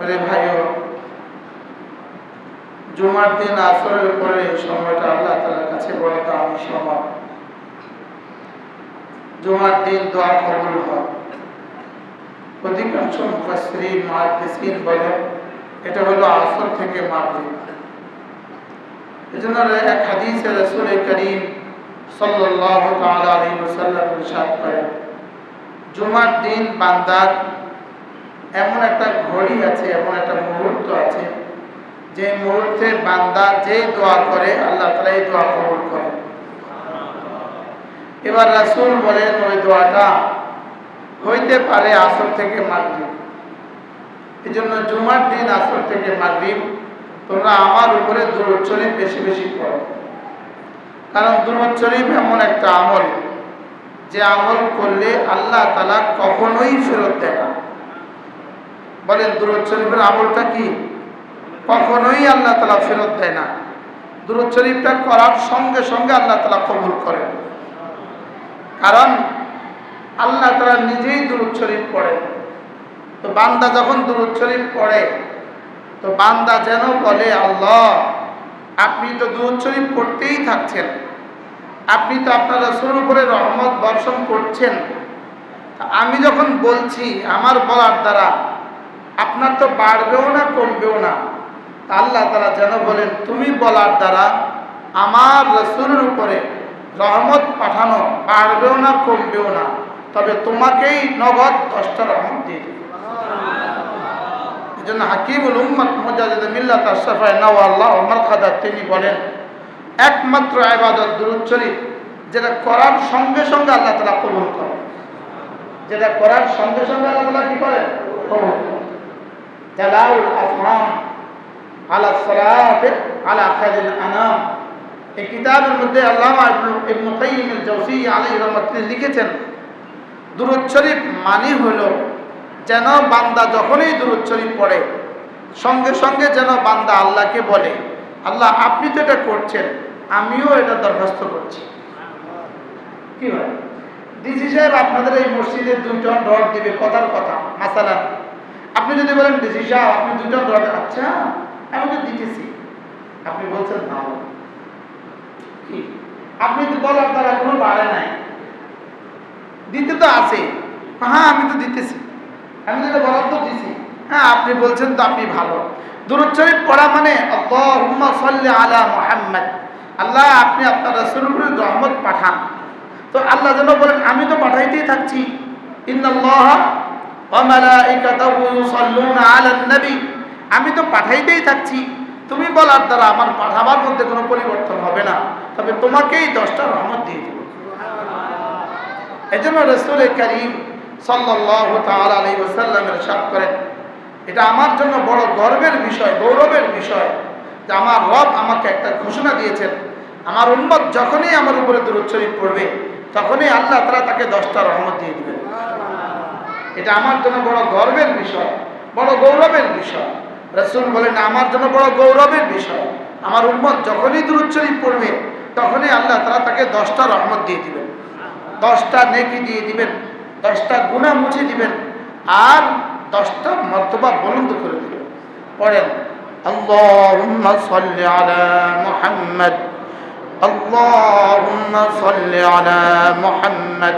আরে ভাইও, জুমার দিন আসরের পরে সময়টা আল্লাহ তালার কাছে বড় দামি সময় জুমার দিন দোয়া কবুল হয়। অধিকাংশ মুফাসসিরিন, মুহাদ্দিসিন বলেন এটা হলো আসর থেকে মাগরিব। এজন্য এক হাদিসে রাসূল করিম সাল্লাল্লাহু তাআলা আলাইহি ওয়াসাল্লাম ইরশাদ করেন, জুমার দিন বান্দার এমন একটা ঘড়ি আছে, এমন একটা মুহূর্ত আছে, যে মুহূর্তে বান্দা যে দোয়া করে, আল্লাহ তালা এই দোয়া কবুল করে এবার রাসূল বলেন, ওই দোয়াটা হইতে পারে আসর থেকে মাগরিব। এই জন্য জুমার দিন আসর থেকে মাগরিব তোমরা আমার উপরে দুরুদ শরীফ বেশি বেশি পড়ো। কারণ দুরুদ শরীফ এমন একটা আমল, যে আমল করলে আল্লাহ তালা কখনোই ফেরত দেয় না। বলেন দুরুদ শরীফের আমলটা কি? কখনোই আল্লাহ তালা ফেরত দেয় না। দুরুদ শরীফটা করার সঙ্গে সঙ্গে আল্লাহ তালা কবুল করেন। কারণ আল্লাহ তালা নিজেই দুরুদ শরীফ পড়েন। তো বান্দা যখন দুরুদ শরীফ পড়ে, তো বান্দা যেন বলে, আল্লাহ, আপনি তো দুরুদ শরীফ পড়তেই থাকছেন। আপনি তো আপনার রসুর উপরে রহমত বর্ষণ করছেন। আমি যখন বলছি, আমার বলার দ্বারা আপনার তো বাড়বেও না, কমবেও না। আল্লাহ তারা যেন বলেন, তুমি বলার দ্বারা আমার রসুলের উপরে রহমত পাঠানো বাড়বেও না, কমবেও না। তবে তোমাকেই নগদ দশটা রহমত দিয়ে দেবে। জন্য হাকিমুল উম্মত মুজাহিদ মিল্লাত আশরাফায় নওয়াল্লাহ ওমর খাদার তিনি বলেন, একমাত্র আবাদত দুরুদ যেটা করার সঙ্গে সঙ্গে আল্লাহ তালা কবুল করে যেটা করার সঙ্গে সঙ্গে আল্লাহ তালা কি করে কবুল এই কিতাবের মধ্যে লিখেছেন, দুরুদ মানে হলো যেন বান্দা যখনই দুরুদ পড়ে, সঙ্গে সঙ্গে যেন বান্দা আল্লাহকে বলে, আল্লাহ, আপনি তো এটা করছেন, আমিও এটা দরখাস্ত করছি। কি হয়? ডিসি সাহেব আপনাদের এই মসজিদে দুজন রড দিবে, কথার কথা, মাসালান। আপনি যদি বলেন ডিসি সাহেব আপনি দুইজন রড আচ্ছা আমি তো দিতেছি। আপনি বলছেন কি? আপনি তো বলার দ্বারা কোনো বাড়ে নাই। দিতে তো আছে। হ্যাঁ আমি তো দিতেছি। আমি যেটা তো দিছি। হ্যাঁ আপনি বলছেন তো আপনি ভালো। দুরুদ পড়া মানে আলা আল্লাহ, আপনি আপনার রাসূলের উপরে রহমত পাঠান। তো আল্লাহ যেন বলেন, আমি তো পাঠাইতেই থাকছি। ইন্নাল্লাহা আমি তো পাঠাইতেই থাকছি। তুমি বলার দ্বারা আমার পাঠাবার মধ্যে কোনো পরিবর্তন হবে না। তবে তোমাকেই দশটা রহমত দিয়ে দেব। এই জন্য রসুল করিম সাল্লাহ তাল ওসাল্লামের সাপ করেন, এটা আমার জন্য বড় গর্বের বিষয়, গৌরবের বিষয় যে আমার রব আমাকে একটা ঘোষণা দিয়েছেন। আমার উন্মত যখনই আমার উপরে দূর পড়বে, তখনই আল্লাহ তারা তাকে দশটা রহমত দিয়ে দিবেন। এটা আমার জন্য বড় গর্বের বিষয় বড় গৌরবের বিষয় রসুল বলেন আমার জন্য বড় গৌরবের বিষয় আমার উন্মত যখনই দূর শরীফ পড়বে তখনই আল্লাহ তারা তাকে দশটা রহমত দিয়ে দিবেন দশটা নেকি দিয়ে দিবেন দশটা গুণা মুছে দিবেন আর দশটা মর্তবা বলন্দ করে দিবেন পড়েন اللهم صل على محمد اللهم صل على محمد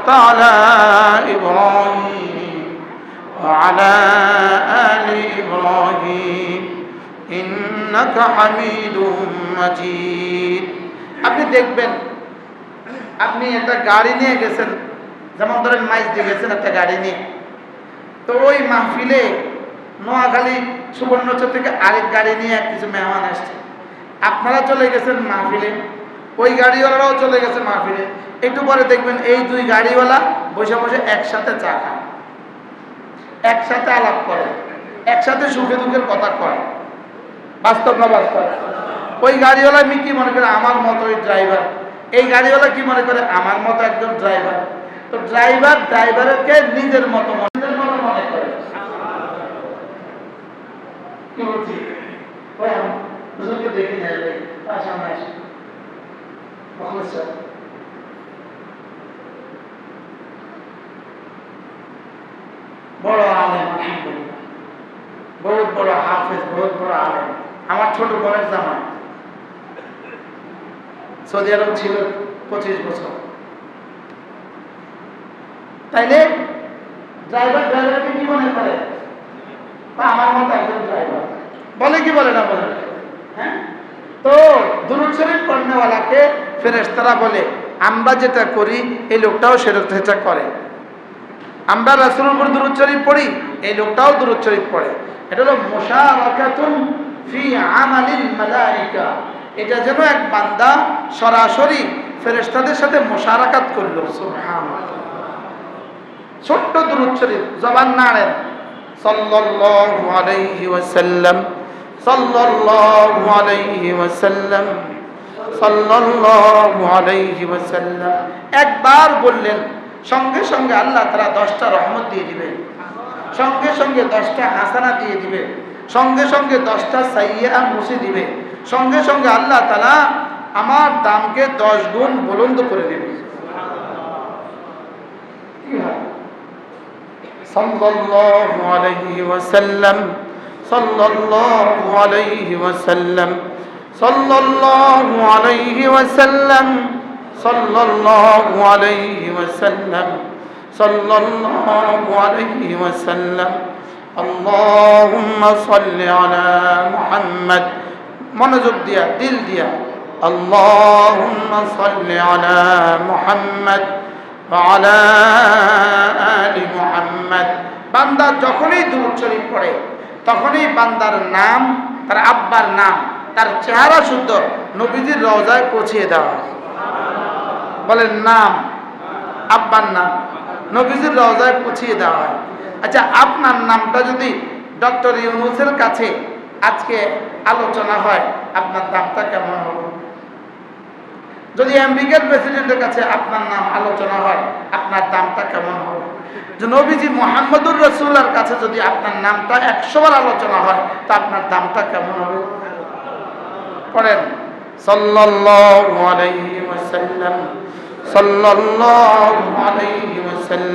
باركت على إبراهيم وعلى آل إبراهيم إنك حميد مجيد আপনি দেখবেন আপনি একটা গাড়ি নিয়ে গেছেন যেমন ধরেন মাইজ দিয়ে গেছেন একটা গাড়ি নিয়ে তো ওই মাহফিলে নোয়াখালী সুবর্ণচর থেকে আরেক গাড়ি নিয়ে কিছু মেহমান আসছে আপনারা চলে গেছেন মাহফিলে ওই গাড়িওয়ালারাও চলে গেছে মাহফিলে। একটু পরে দেখবেন এই দুই গাড়িওয়ালা বসে বসে একসাথে চা খায়। একসাথে আলাপ করে। একসাথে সুখে দুঃখের কথা কয়। বাস্তব না বাস্তব? ওই গাড়িওয়ালা আমি কি মনে করে, আমার মতো ওই ড্রাইভার। এই গাড়িওয়ালা কি মনে করে, আমার মতো একজন ড্রাইভার। তো ড্রাইভার, ড্রাইভারকে নিজের মতো মনে- নিজের মতো মনে করে কি বলছি ওই আমি হুজুরকে দেখে নিয়ে আসবে তার সামনে আসে মোহাম্মদ স্যার বড় আলেম আলহামদুলিল্লাহ বহুত বড় হাফেজ বহুত বড় আলেম। আমার ছোট বোনের জামাই। সৌদি আরব ছিল পঁচিশ বছর। তাইলে ড্রাইভার ড্রাইভারকে কি মনে করে? বা আমার মতো একজন ড্রাইভার বলে কি বলে না বলে? হ্যাঁ? তো দুরুদ শরীফ পড়নেওয়ালাকে ফেরেশতারা বলে, আমরা যেটা করি, এই লোকটাও সেটা করে। আমরা রাসূলের উপর দুরুদ পড়ি এই লোকটাও শরীফ পড়ে। এটা হলো এটা যেন এক বান্দা সরাসরি ফেরেশতাদের সাথে মুশারাকাত করল ছোট্ট দুরুদ শরীফ, জবান নাড়েন। সাল্লাল্লাহু আলাইহি ওয়াসাল্লাম, সাল্লাল্লাহু আলাইহি ওয়াসাল্লাম একবার বললেন, সঙ্গে সঙ্গে আল্লাহ তারা দশটা রহমত দিয়ে দিবে সঙ্গে সঙ্গে দশটা হাসানা দিয়ে দিবে, সঙ্গে সঙ্গে দশটা সাইয়া মুছে দিবে, সঙ্গে সঙ্গে আল্লাহ তালা আমার দামকে দশ গুণ বলন্দ করে দেবে। সাল্লাল্লাহু আলাইহি ওয়াসাল্লাম, সাল্লাল্লাহু আলাইহি ওয়াসাল্লাম, সাল্লাল্লাহু আলাইহি ওয়াসাল্লাম। صلى الله عليه وسلم صلى الله عليه وسلم اللهم صل على محمد মনোযোগ দিয়া দিল দিয়া اللهم صل على محمد وعلى آل محمد বান্দা যখনই দুরূদ শরীফ পড়ে তখনই বান্দার নাম তার আব্বার নাম তার চেহারা শুদ্ধ নবীজির রওজায় পৌঁছিয়ে দেওয়া হয়। বলেন নাম আব্বার নাম নবীজির রওজায় পৌঁছিয়ে দেওয়া হয়। আচ্ছা আপনার নামটা যদি ডক্টর ইউনুসের কাছে আজকে আলোচনা হয়, আপনার দামটা কেমন হবে? যদি আমেরিকার প্রেসিডেন্টের কাছে আপনার নাম আলোচনা হয়, আপনার দামটা কেমন হবে? যে নবীজি মোহাম্মদুর রসুল্লার কাছে যদি আপনার নামটা একশো বার আলোচনা হয়, তা আপনার দামটা কেমন হবে? পড়েন। সাল্লাল্লাহু আলাইহি ওয়াসাল্লাম। সাল্লাল্লাহু আলাইহি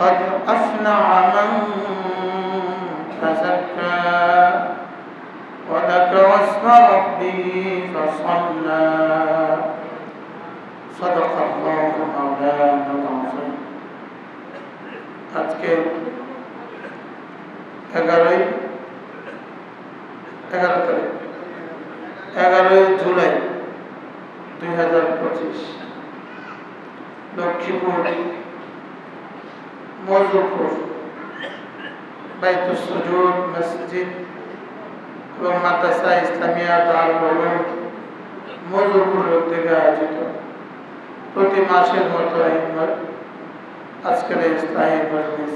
قد أفلح من تزكى وذكر اسم ربه فصلى صدق الله مولانا العظيم আজকে এগারোই এগারো তারিখ এগারোই জুলাই দুই হাজার পঁচিশ লক্ষ্মীপুর মজুরপুর বাইতুল সুজুদ মসজিদ এবং মাদ্রাসা ইসলামিয়া দারুল উলুম মজুরপুর থেকে আয়োজিত প্রতি মাসের মতো এই ম- আজকের এই স্থায়ী মজলিস